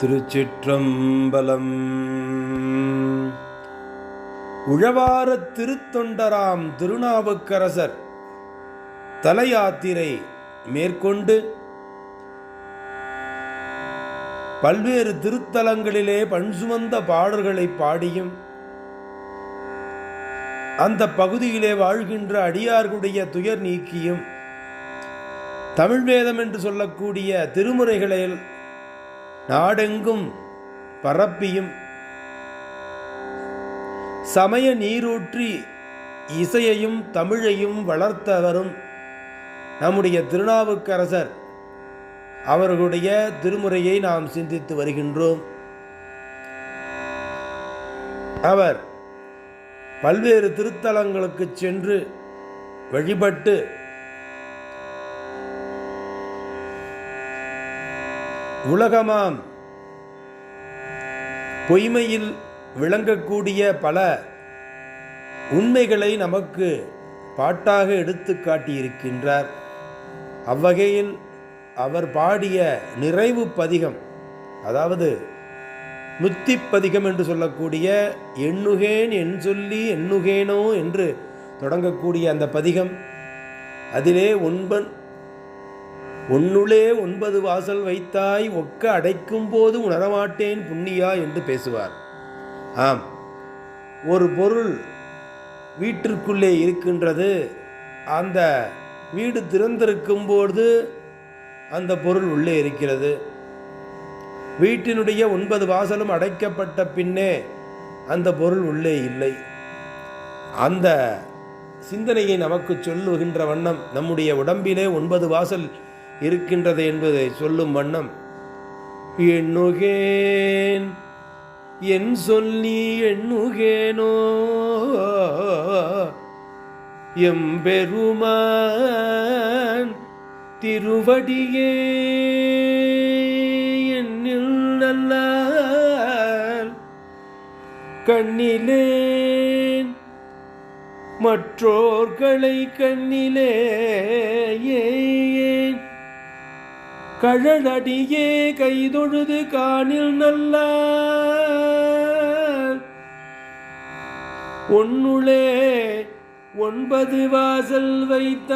திருச்சிற்றம்பலம். உழவார திருத்தொண்டராம் திருநாவுக்கரசர் தலையாத்திரை மேற்கொண்டு பல்வேறு திருத்தலங்களிலே பண் சுமந்த பாடல்களை பாடியும் அந்த பகுதியிலே வாழ்கின்ற அடியார்களுடைய துயர் நீக்கியும் தமிழ் வேதம் என்று சொல்லக்கூடிய திருமுறைகளில் நாடெங்கும் பரப்பியும். சமய நீரூற்றி இசையையும் தமிழையும் வளர்த்தவரும் நம்முடைய திருநாவுக்கரசர். அவர்களுடைய திருமுறையை நாம் சிந்தித்து வருகின்றோம். அவர் பல்வேறு திருத்தலங்களுக்கு சென்று வழிபட்டு உலகமாம். பொய்மையில் விளங்கக்கூடிய பல உண்மைகளை நமக்கு பாட்டாக எடுத்து காட்டியிருக்கின்றார். அவ்வகையில் அவர் பாடிய நிறைவு பதிகம் அதாவது முத்தி பதிகம் என்று சொல்லக்கூடிய எண்ணுகேன் என் சொல்லி எண்ணுகேனோ என்று தொடங்கக்கூடிய அந்த பதிகம் அதிலே ஒன்பன் உன்னுளே ஒன்பது வாசல் வைத்தாய் ஒக்க அடைக்கும் போது உணரமாட்டேன் புண்ணியா என்று பேசுவார். ஆம் ஒரு பொருள் வீட்டிற்குள்ளே இருக்கின்றது. அந்த வீடு திறந்திருக்கும் போது அந்த பொருள் உள்ளே இருக்கிறது. வீட்டினுடைய ஒன்பது வாசலும் அடைக்கப்பட்ட பின்னே அந்த பொருள் உள்ளே இல்லை. அந்த சிந்தனையை நமக்கு சொல்லுகின்ற வண்ணம் நம்முடைய உடம்பிலே ஒன்பது வாசல் இருக்கின்றது என்பதை சொல்லும் வண்ணம் எண்ணுகேன். என் சொல்லி எண்ணுகேனோ? எம்பெருமான் திருவடியே என்னில் நல்ல கண்ணிலேன் மற்றோர்களை கண்ணிலே ஏன்? கழலடியே கைதொழுது காணில் நல்ல. ஒன்னுளே ஒன்பது வாசல் வைத்த.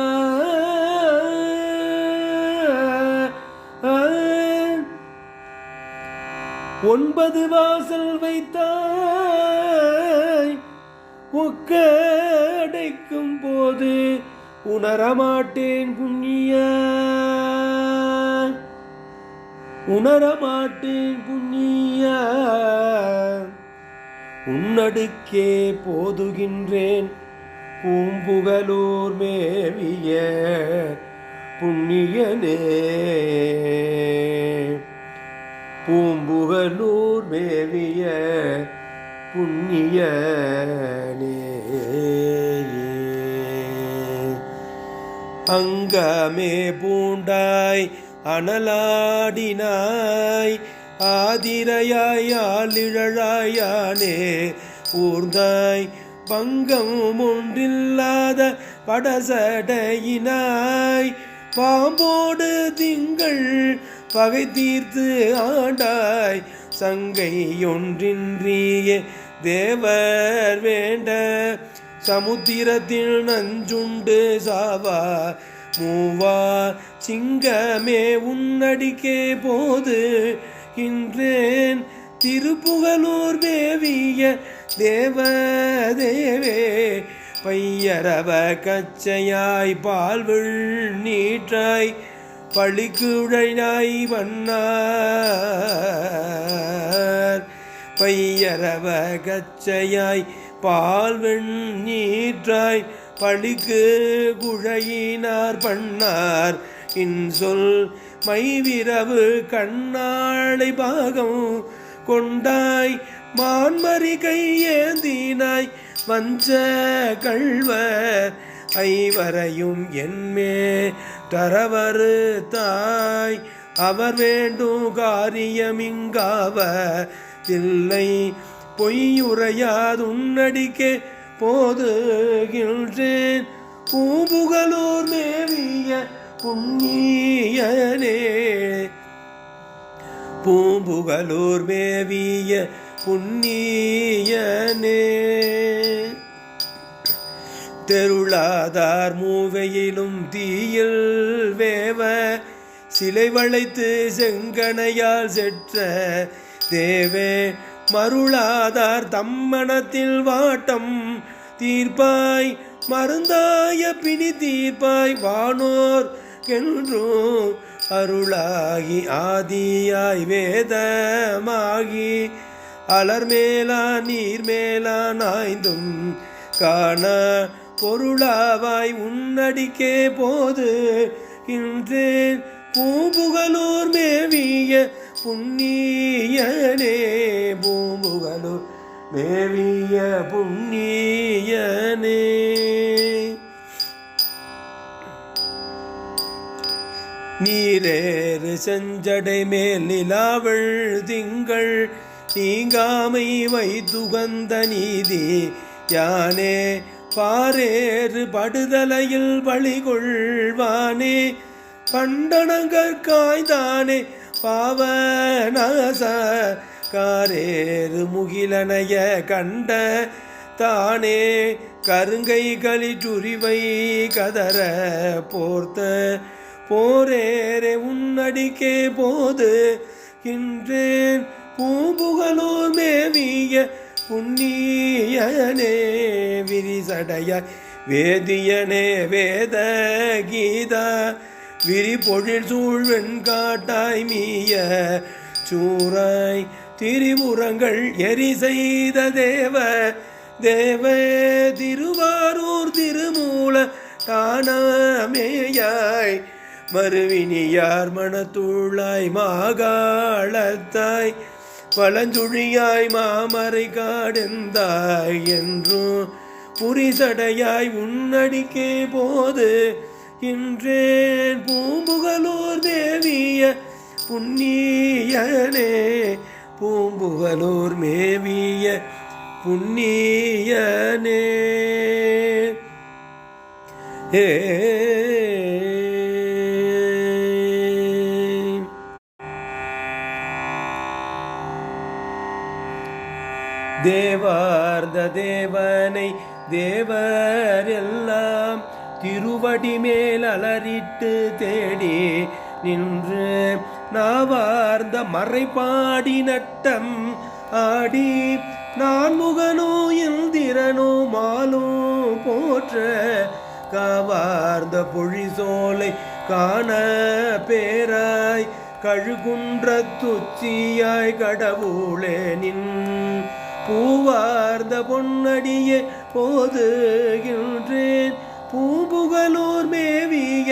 ஒன்பது வாசல் வைத்தாய். ஒக்கடைக்கும் போது உணரமாட்டேன் புண்ணியா. உணரமாட்டேன் புண்ணிய. உன்னடுக்கே போதுகின்றேன் பூம்புகலூர் மேவிய புண்ணியனே. பூம்புகலூர் மேவிய புண்ணியனே. அங்கமே பூண்டாய் அனலாடினாய் ஆதிரையாய் ஆளிழழாயானே ஊர்ந்தாய் பங்கம் ஒன்றில்லாத படசடையினாய் பாம்போடு திங்கள் பகை தீர்த்து ஆண்டாய் சங்கை ஒன்றின்றியே தேவர் வேண்ட சமுத்திரத்தில் நஞ்சுண்டு சாவா மூவா சிங்கமே உன்னடிக்கே போது இன்றேன். திருப்புகலூர் தேவிய தேவ தேவே பையரவ கச்சையாய் பால்வள் நீற்றாய் பழிக்குழையாய் வண்ணார். பையரவ கச்சையாய் பால்வெண் நீற்றாய் பழிக்கு குழையினார் பண்ணார். இன்சொல் மைவிரவு கண்ணாளை பாகம் கொண்டாய். மான்மறி கையேந்தினாய். வஞ்ச கள்வர் ஐவரையும் என்மே தரவரு தாய் அவர் வேண்டும் காரியமிங்காவ தில்லை பொய்யுரையாதுன்னடிக்கே போதுகின்றேன் பூம்புகலூர் மேவிய புண்ணியனே. பூம்புகளூர் மேவிய புண்ணியனே. தெருளாதார் மூவையிலும் தீயில் வேவ சிலை வளைத்து செங்கனையால் செற்ற தேவே. மருளாதார் தம்மணத்தில் வாட்டம் தீர்ப்பாய் மருந்தாய பிணி தீர்ப்பாய் வானோர் என்றும் அருளாகி ஆதியாய் வேதமாகி அலர்மேலா நீர்மேலா நாய்ந்தும் காண பொருளாவாய் உன்னடிக்கே போது இன்றேன் பூம்புகலூர் மேவிய புண்ணியனே பூம்புகலூர் மேவிய புண்ணியனே. நீரேறு செஞ்சடை மேல் நிலாவள் திங்கள் நீங்காமை வைத்துகந்த நீதி யானே பாரேறு படுதலையில் பழிகொள்வானே பண்டனங்கற்காய்தானே பாவநாச காரேறு முகிலனைய கண்ட தானே கருங்கை களிற்றுரிவை கதற போர்த்த போரேரே உன்னடிக்கே போது கின்றேன் பூம்புகலூர் மேவிய புண்ணியனே விரிசடைய வேதியனே வேத கீதா விரி பொழில் சூழ் வெண்காட்டாய் மீய சூராய் திரிபுரங்கள் எரி செய்த தேவ தேவ திருவாரூர் திருமூல தானமேயாய். மறுவினியார் மணத்துள்ளாய் மாகாளத்தாய் பழஞ்சுழியாய் மாமரை காடெந்தாய் என்றும் புரிசடையாய் உன்னடிக்கே போது. இன்றேன் பூம்புகலூர் தேவிய புண்ணியனே பூம்புகலூர் மேவிய புண்ணியனே. ஏ. தேவார்ந்த தேவனை தேவரெல்லாம் திருவடி மேல் அலறிட்டு தேடி நின்று நாவார்ந்த மறைபாடி நட்டம் ஆடி நான் முகனோ இந்திரனோ மாலோ போற்ற காவார்ந்த பொழிசோலை காண பேராய் கழுகுன்ற துச்சியாய் கடவுளே நின் பூவார்ந்த பொன்னடியே போதுகின்றேன். பூம்புகலூர் மேவிய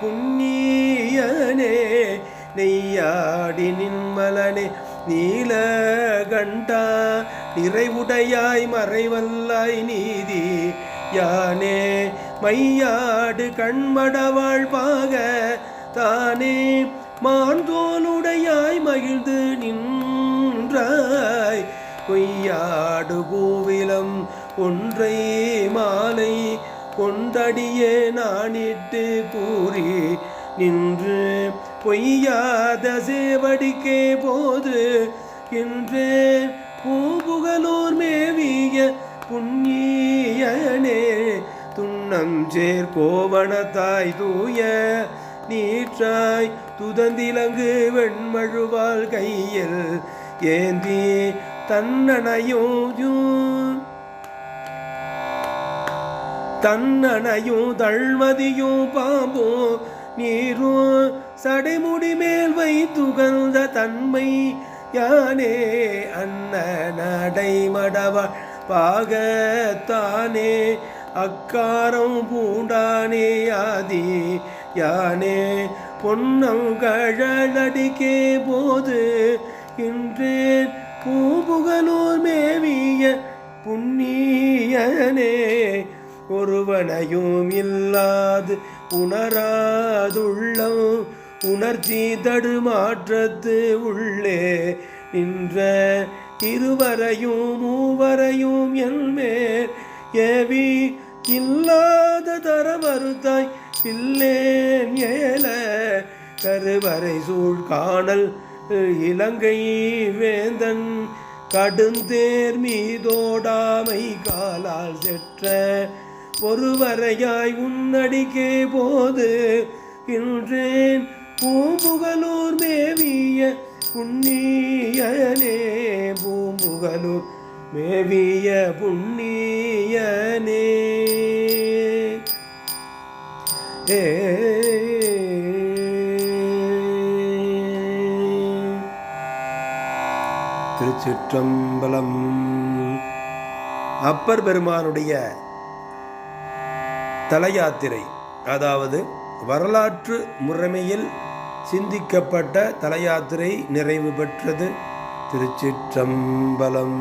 புண்ணிய நெய்யாடி நின்மலனே நீல கண்டா நிறைவுடையாய் மறைவல்லாய் நீதி. யானே மையாடு கண்மடவாழ் பாக தானே மான்தோலுடையாய் மகிழ்ந்து நின்றாய். கொய்யாடு பூவிலம் ஒன்றை மாலை கொண்டடியே நானிட்டு கூறி நின்று பொய்யாத சேவடிக்கே போது என்றே பூபுகலூர் மேவிய புண்ணியனே துண்ணம் சேர் கோவணத்தாய் தூய நீற்றாய் துதந்திலங்கு வெண்மழுவால் கையில் ஏந்தி தன்னனையும் தன்னணையும் தள்மதியும் பாம்பும் நீரும் சடைமுடி மேல் வைத்துகழ்ந்த தன்மை. யானே அன்ன நடைமடவ பாகத்தானே. அக்காரம் பூண்டானே ஆதி. யானே பொன்னம் கழலடிக்கே போது. இன்றேன் பூபுகலூர் மேவிய புண்ணியனே. ஒருவனையும் இல்லாது உணராதுள்ளம். உணர்ச்சி தடுமாற்றத்து உள்ளே நின்ற இருவரையும் மூவரையும் என்மேல் ஏவி இல்லாத தர மறுத்தாய் இல்லேன் ஏல கருவறை சூழ் காணல் இலங்கை வேந்தன் கடுந்தேர் மீதோடாமை காலால் செற்ற ஒருவரையாய் உன்னடிக்கே போது இன்றேன் பூம்புகலூர் மேவிய புண்ணியனே பூம்புகலூர் மேவிய புண்ணியனே. ஏ. திருச்சிற்றம்பலம். அப்பர் பெருமானுடைய தலயாத்திரை அதாவது வரலாற்று முறைமையில் சிந்திக்கப்பட்ட தலயாத்திரை நிறைவு பெற்றது திருச்சிற்றம்பலம்.